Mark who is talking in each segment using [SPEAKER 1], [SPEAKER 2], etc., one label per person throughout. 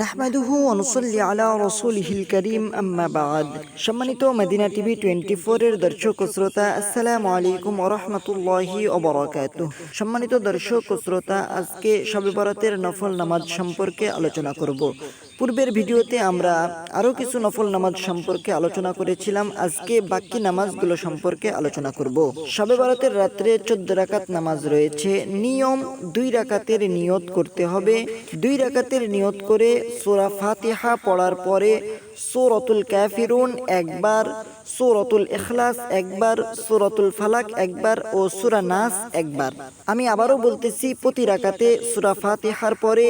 [SPEAKER 1] নাহমাদুহু অনুসল্লি আলা রসুলহিল করিম আম্মা বাদ সম্মানিত মদিনা টিভি টোয়েন্টি ফোরের দর্শক শ্রোতা আসসালামু আলাইকুম ওরহমতুল্লাহি ওবরাকাত সম্মানিত দর্শক শ্রোতা, আজকে শবে বরাতের নফল নামাজ সম্পর্কে আলোচনা করব। পূর্বের ভিডিওতে আমরা আরও কিছু নফল নামাজ সম্পর্কে আলোচনা করেছিলাম। আজকে বাকি নামাজগুলো সম্পর্কে আলোচনা করব। সবে ভারতের রাত্রে চোদ্দ রাকাত নামাজ রয়েছে। নিয়ম, দুই রাকাতের নিয়ত করতে হবে। দুই রাকাতের নিয়ত করে সোরা ফাতিহা পড়ার পরে সূরাতুল কাফিরুন একবার, সূরাতুল ইখলাস একবার, সূরাতুল ফালাক একবার ও সূরা নাস একবার। আমি আবারও বলতেছি, প্রতি রাকাতে সূরা ফাতিহার পরে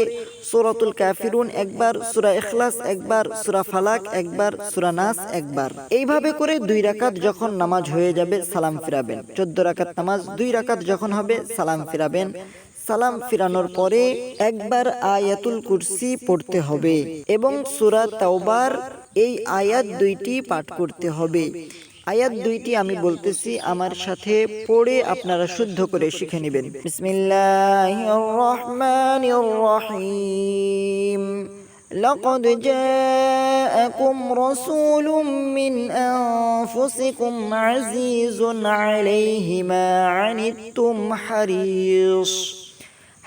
[SPEAKER 1] সূরাতুল কাফিরুন একবার, সুরা ইখলাস একবার, সুরা ফালাক একবার, সূরা নাস একবার। এইভাবে করে দুই রাকাত যখন নামাজ হয়ে যাবে, সালাম ফিরাবেন। চোদ্দ রাকাত নামাজ, দুই রাকাত যখন হবে, সালাম ফিরাবেন। সালাম ফিরানোর পরে একবার আয়াতুল কুরসি পড়তে হবে এবং সূরা তাওবার এই আয়াত দুইটি পাঠ করতে হবে আয়াত দুইটি আমি বলতেছি আমার সাথে পড়ে আপনারা শুদ্ধ করে শিখে নেবেন বিসমিল্লাহির রহমানির রহিম لقد جاءكم رسول من أنفسكم عزيز عليه ما عنتم حريص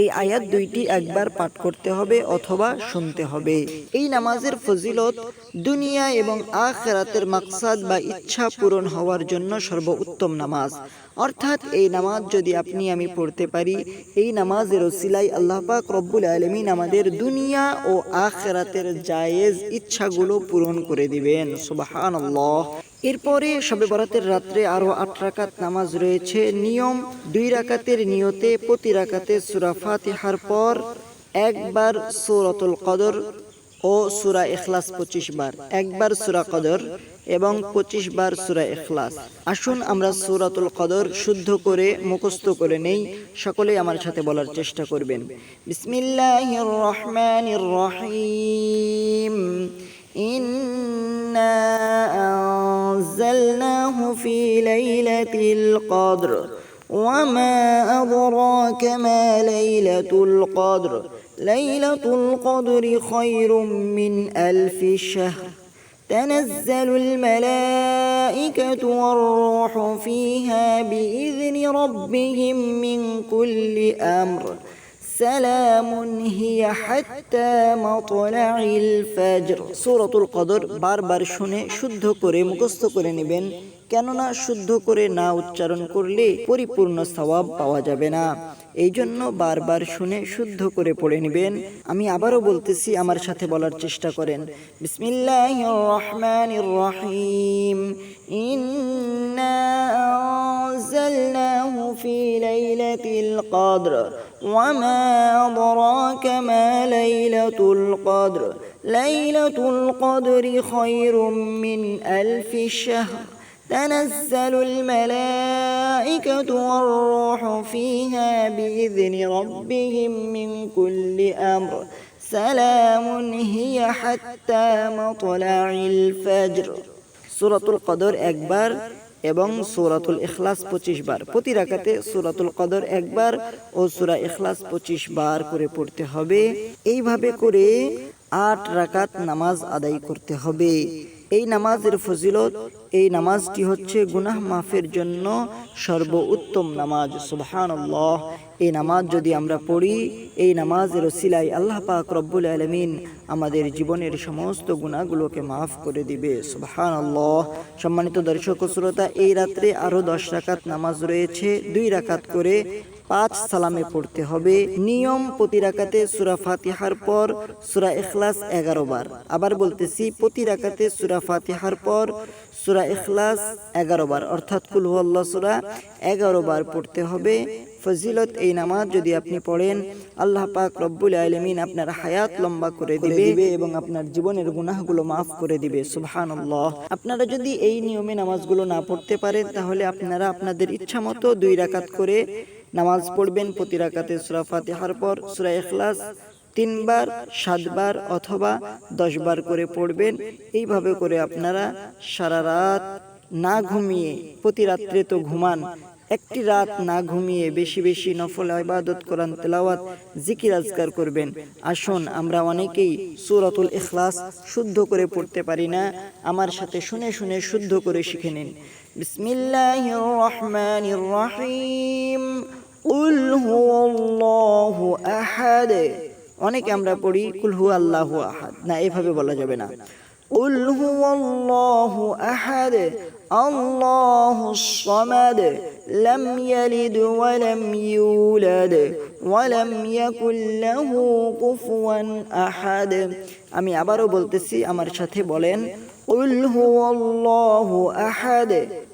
[SPEAKER 1] এই আয়াত দুইটি একবার পাঠ করতে হবে অথবা শুনতে হবে। এই নামাজের ফজিলত দুনিয়া এবং আখেরাতের মাকসাদ বা ইচ্ছা পূরণ হওয়ার জন্য সর্বোত্তম নামাজ। অর্থাৎ এই নামাজ যদি আপনি আমি পড়তে পারি, এই নামাজের ওসিলাই আল্লাহ পাক রব্বুল আলমিন আমাদের দুনিয়া ও আখেরাতের জায়েজ ইচ্ছাগুলো পূরণ করে দিবেন। সুবাহান এরপরে সবে বরাতের রাত্রে আরও আট রাকাত নামাজ রয়েছে। নিয়ম, দুই রাকাতের নিয়তে প্রতি রাকাতে সুরা ফাতিহার পর একবার সৌরতুল কদর ও সুরা এখলাস পঁচিশ বার। একবার সুরা কদর এবং পঁচিশ বার সুরা এখলাস আসুন আমরা সুরাতুল কদর শুদ্ধ করে, মুখস্থ করে নেই। সকলেই আমার সাথে বলার চেষ্টা করবেন। বিসমিল্লাহ রহমান রহিম। ইন্না في ليلة القدر وما أدراك ما ليلة القدر ليلة القدر خير من ألف شهر تنزل الملائكة والروح فيها بإذن ربهم من كل أمر سلام هي حتى مطلع الفجر সূরাতুল কদর বারবার শুনে শুদ্ধ করে মুখস্থ করে নেবেন কেননা শুদ্ধ করে না উচ্চারণ করলে পরিপূর্ণ সওয়াব পাওয়া যাবে না এই জন্য বারবার শুনে শুদ্ধ করে পড়ে নেবেন আমি আবারও বলতেছি আমার সাথে বলার চেষ্টা করেন বিসমিল্লাহির রহমানির রহিম ইন্না আনজালনাহু ফি লাইলাতিল কদর وما أدراك ما ليلة القدر ليلة القدر خير من ألف شهر تنزل الملائكة والروح فيها بإذن ربهم من كل أمر سلام هي حتى مطلع الفجر سورة القدر أكبر এবং সূরাতুল ইখলাস পঁচিশ বার প্রতি রাকাতে সূরাতুল কদর একবার ও সূরা ইখলাস পঁচিশ বার করে পড়তে হবে এইভাবে করে আট রাকাত নামাজ আদায় করতে হবে এই নামাজের ফজিলত, এই নামাজটি হচ্ছে? গুনাহ মাফের জন্য সর্বোত্তম নামাজ। সুবহানাল্লাহ। এই নামাজ যদি আমরা পড়ি, এই নামাজের সিলাই আল্লাহ পাক রব্বুল আলমিন আমাদের জীবনের সমস্ত গুণাগুলোকে মাফ করে দিবে। সুবহান আল্লাহ সম্মানিত দর্শক শ্রোতা, এই রাত্রে আরও দশ রাকাত নামাজ রয়েছে। দুই রাকাত করে পাঁচ সালামে পড়তে হবে। নিয়ম প্রতি রাকাতে সুরা ফাতিহার পর সুরা এখলাস এগারো বার। আবার বলতেছি প্রতি রাকাতে সুরা ফাতিহার পর সুরা এখলাস এগারো বার। অর্থাৎ কুলহু আল্লাহ সুরা এগারো বার পড়তে হবে। ফজিলত এই নামাজ যদি আপনি পড়েন আল্লাহ পাক রব্বুল আলমিন আপনার হায়াত লম্বা করে দিবে এবং আপনার জীবনের গুনাহগুলো মাফ করে দিবে। সুবহানাল্লাহ। আপনারা যদি এই নিয়মে নামাজগুলো না পড়তে পারেন তাহলে আপনারা আপনাদের ইচ্ছা মতো দুই রাকাত করে নামাজ পড়বেন প্রতি রাকাতে সুরা ফাতিহার পর সুরা এখলাস তিনবার, সাতবার অথবা দশবার করে পড়বেন। এইভাবে করে আপনারা সারা রাত না ঘুমিয়ে প্রতি রাত্রে তো ঘুমান। একটি রাত না ঘুমিয়ে বেশি বেশি নফল ইবাদত কোরআন তেলাওয়াত, জিকির আজকার করবেন। আসুন, আমরা অনেকেই সূরাতুল ইখলাস শুদ্ধ করে পড়তে পারি না। আমার সাথে শুনে শুনে শুদ্ধ করে শিখে নিন। বিসমিল্লাহির রহমানির রহিম। কুল হুয়াল্লাহু আহাদ। অনেকে আমরা পড়ি, কুল হু আল্লাহু আহাদ। না, এভাবে বলা যাবে না। কুল হুয়াল্লাহু আহাদ আল্লাহুস সামাদ, লাম ইয়ালিদ ওয়া লাম ইউলাদ, ওয়া লাম ইয়াকুল লাহু কুফুয়ান আহাদ। আমি আবারও বলতেছি, আমার সাথে বলেন, কুল হুয়াল্লাহু আহাদ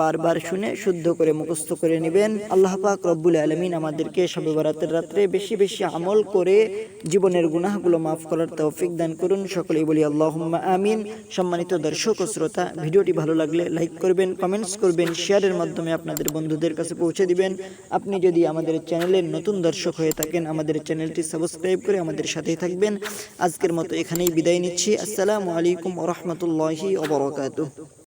[SPEAKER 1] বারবার শুনে শুদ্ধ করে মুখস্থ করে নেবেন। আল্লাহ পাক রব্বুল আলমিন আমাদেরকে শবে বরাতের রাত্রে বেশি বেশি আমল করে জীবনের গুনাহগুলো মাফ করার তৌফিক দান করুন। সকলেই বলি আল্লাহুম্মা আমিন। সম্মানিত দর্শক ও শ্রোতা, ভিডিওটি ভালো লাগলে লাইক করবেন, কমেন্টস করবেন, শেয়ারের মাধ্যমে আপনাদের বন্ধুদের কাছে পৌঁছে দিবেন। আপনি যদি আমাদের চ্যানেলের নতুন দর্শক হয়ে থাকেন, আমাদের চ্যানেলটি সাবস্ক্রাইব করে আমাদের সাথেই থাকবেন। আজকের মতো এখানেই বিদায় নিচ্ছি। আসসালামু আলাইকুম ওরহমতুল্লাহি ওবরাকাতুহ